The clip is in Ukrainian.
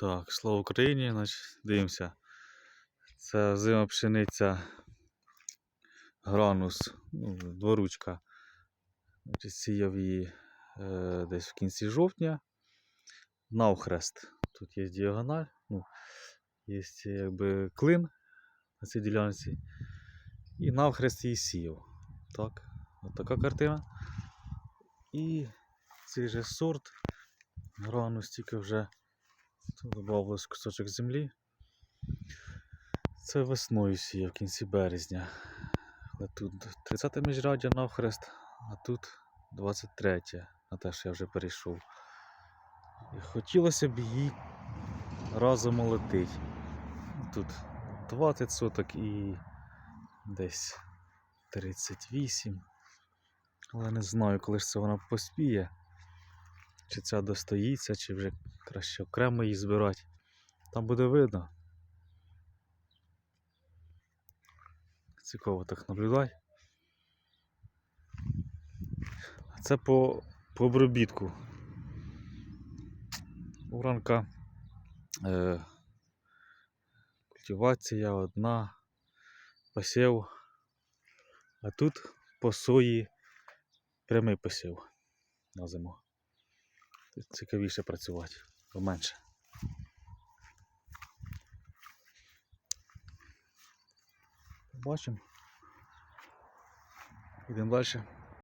Так, слава Україні, значить, дивимося. Це зима пшениця гранус, ну, дворучка. Значить, сіяв її е, десь в кінці жовтня. Навхрест. Тут є діагональ, ну, є якби клин на цій ділянці. І навхрест її сіяв. Так, така картина. І цей же сорт гранус тільки вже Добавилось кусочок землі. Це весною сіяв в кінці березня. Але тут 30 міжряддя навхрест, а тут 23, на те, що я вже перейшов. І хотілося б її разом молотити. Тут 20 соток і десь 38. Але не знаю, коли ж це вона поспіє. Чи ця достоїться, чи вже краще окремо її збирати. Там буде видно. Цікаво так наблюдай. А це по, по обробітку. Уранка е, культивація одна, посів. А тут по сої прямий посів на зиму. Цікавіше працювати, поменше. Побачимо. Йдемо далі.